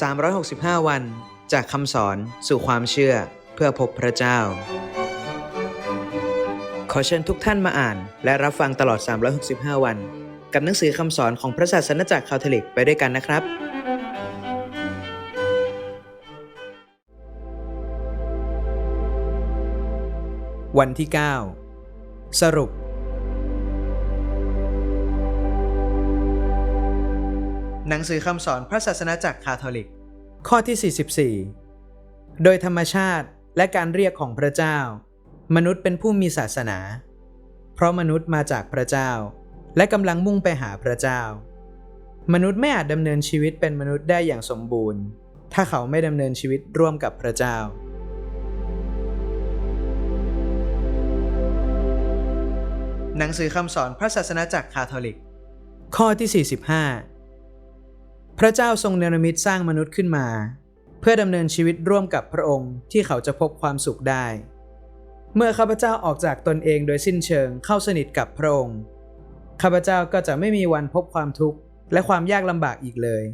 365 วัน จากคำสอนสู่ความเชื่อเพื่อพบพระเจ้า ขอเชิญทุกท่านมาอ่าน และรับฟังตลอด 365 วัน กับหนังสือคำสอนของพระศาสนจักรคาทอลิกไปด้วยกันนะครับ วันที่ 9 สรุป หนังสือคำสอนพระศาสนาจักรคาทอลิก ข้อที่ 44 โดยธรรมชาติและการเรียกของพระเจ้า มนุษย์เป็นผู้มีศาสนา เพราะมนุษย์มาจากพระเจ้า และกำลังมุ่งไปหาพระเจ้า มนุษย์ไม่อาจดำเนินชีวิตเป็นมนุษย์ได้อย่างสมบูรณ์ ถ้าเขาไม่ดำเนินชีวิตร่วมกับพระเจ้าหนังสือคำสอนพระศาสนาจักรคาทอลิก ข้อที่ 45 พระเจ้าทรงเนรมิตสร้างมนุษย์ขึ้นมา เพื่อดำเนินชีวิตร่วมกับพระองค์ที่เขาจะพบความสุขได้ เมื่อข้าพเจ้าออกจากตนเองโดยสิ้นเชิงเข้าสนิทกับพระองค์ข้าพเจ้าก็จะไม่มีวันพบความทุกข์และความยากลำบากอีกเลย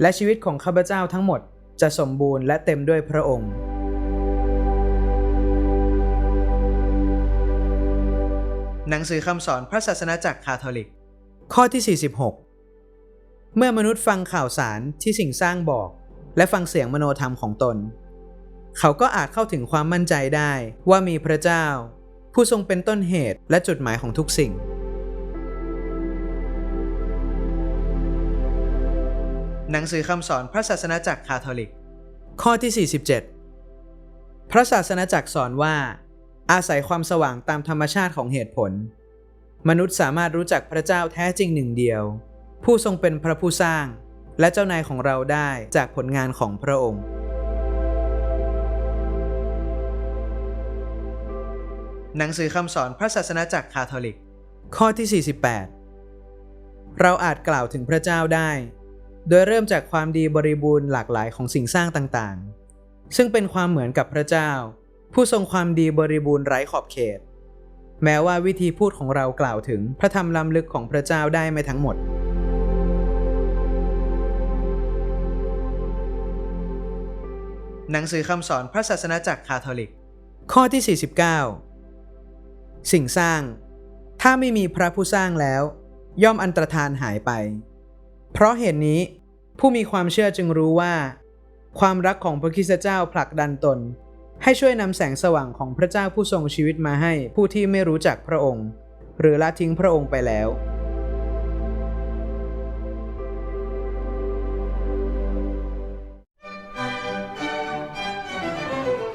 และชีวิตของข้าพเจ้าทั้งหมดจะสมบูรณ์และเต็มด้วยพระองค์ หนังสือคำสอนพระศาสนาจักรคาทอลิก ข้อที่ 46 เมื่อมนุษย์ฟังข่าวสารที่สิ่งสร้างบอก และฟังเสียงมโนธรรมของตน เขาก็อาจเข้าถึงความมั่นใจได้ว่ามีพระเจ้า ผู้ทรงเป็นต้นเหตุและจุดหมายของทุกสิ่ง หนังสือคำสอนพระศาสนาจักรคาทอลิก ข้อที่ 47 พระศาสนาจักรสอนว่า อาศัยความสว่างตามธรรมชาติของเหตุผล มนุษย์สามารถรู้จักพระเจ้าแท้จริงหนึ่งเดียว ผู้ทรงเป็นพระผู้สร้าง และเจ้านายของเราได้จากผลงานของพระองค์ หนังสือคำสอนพระศาสนาจักรคาทอลิก ข้อที่ 48 เราอาจกล่าวถึงพระเจ้าได้ โดยเริ่มจากความดีบริบูรณ์หลากหลายของสิ่งสร้างต่างๆ ซึ่งเป็นความเหมือนกับพระเจ้า ผู้ทรงความดีบริบูรณ์ไร้ขอบเขตแม้ว่าวิธีพูดของเรากล่าวถึงพระธรรมล้ำลึกของพระเจ้าได้ไม่ทั้งหมด หนังสือคำสอนพระศาสนาจักรคาทอลิก ข้อที่ 49 สิ่งสร้าง ถ้าไม่มีพระผู้สร้างแล้ว ย่อมอันตรธานหายไป เพราะเหตุนนี้ ผู้มีความเชื่อจึงรู้ว่า ความรักของพระคริสตเจ้าผลักดันตน ให้ช่วยนำแสงสว่างของพระเจ้าผู้ทรงชีวิตมาให้ผู้ที่ไม่รู้จักพระองค์ หรือละทิ้งพระองค์ไปแล้ว